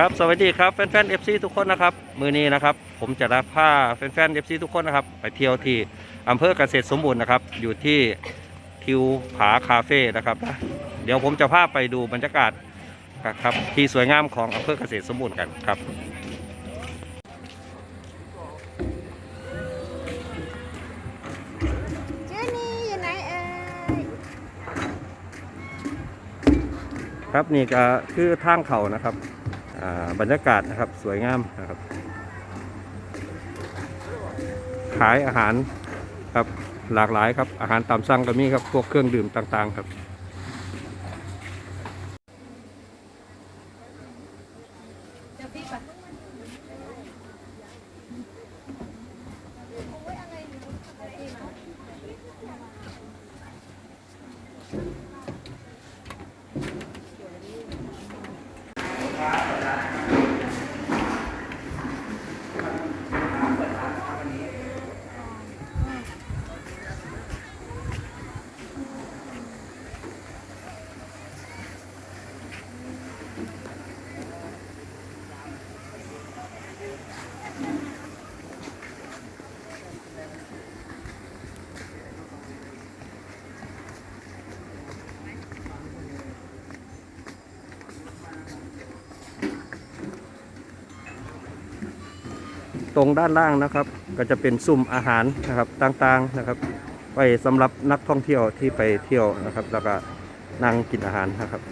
ครับสวัสดีครับแฟนๆ FC ทุกคนนะครับมือนี้นะครับผมจะรับผ้าแฟนๆ FC ทุกคนนะครับไปเที่ยวที่อำเภอเกษตรสมบูรณ์นะครับอยู่ที่ทิวผาคาเฟ่นะครับนะเดี๋ยวผมจะพาไปดูบรรยากาศครับที่สวยงามของอำเภอเกษตรสมบูรณ์กันครับชื่อนี้อยู่ไหนเอ่ยครับนี่ก็คือทางเขานะครับอ่า บรรยากาศนะครับสวยงามนะครับ ขายอาหารครับหลากหลายครับอาหารตามสั่งก็มีครับพวกเครื่องดื่มต่างๆครับ ตรงด้านล่างนะครับ ก็จะเป็นซุ้มอาหารนะครับต่างๆนะครับ ไว้สำหรับนักท่องเที่ยวที่ไปเที่ยวนะครับ แล้วก็นั่งกินอาหารนะครับ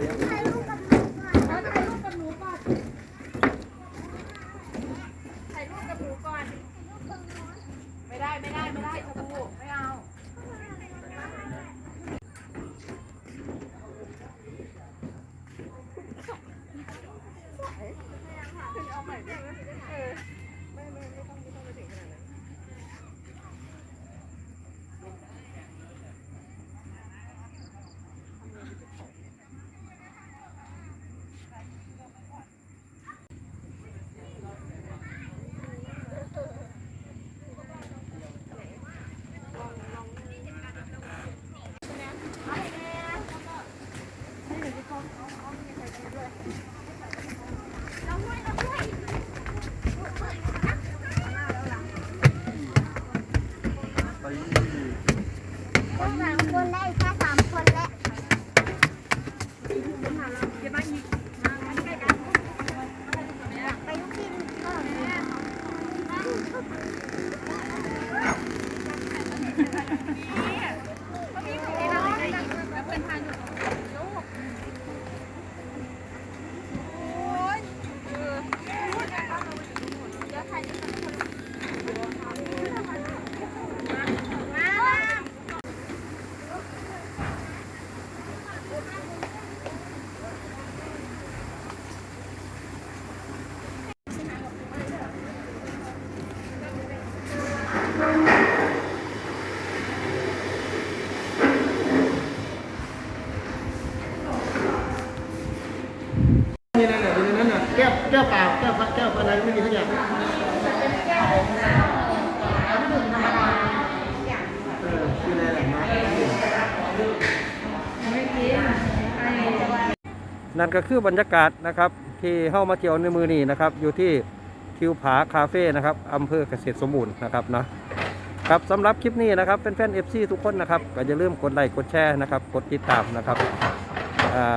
ถ่ายรูปกับหนูก่อนถ่ายรูปกับหนูก่อนถ่ายรูปกับหนูก่อนไม่ได้ไม่ได้ไม่ได้ช ไปสามคนได้ค่ะามคนแล้ว อย่ามาอีกมามาใกล้กัน ไปลูกกินก่อนนะ แล้วเพื่อนทานอยู่ลูกโอ้ยเออเดี๋ยวถ่ายรูปกัน นี่นั่นน่ะอยู่ในนั้นน่ะ แก้วเปล่าแก้วแก้วอะไรไม่มีทุกอย่างอออยู่ในแหล่งน้ำนั่นก็คือบรรยากาศนะครับ ที่เข้ามาเที่ยวในมือนี้นะครับ อยู่ที่ทิวผาคาเฟ่นะครับอำเภอเกษตรสมบูรณ์นะครับนะครับสำหรับคลิปนี้นะครับแฟนๆ FC ทุกคนนะครับก็อย่าลืมกดไลค์กดแชร์นะครับ กดติดตามนะครับ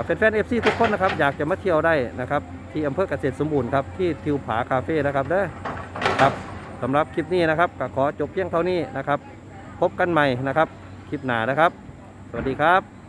แฟนๆ FC ทุกคนนะครับอยากจะมาเที่ยวได้นะครับ ที่อำเภอเกษตรสมบูรณ์ครับที่ทิวผาคาเฟ่นะครับเด้อครับสำหรับคลิปนี้นะครับก็ขอจบเพียงเท่านี้นะครับ พบกันใหม่นะครับ คลิปหน้านะครับ สวัสดีครับ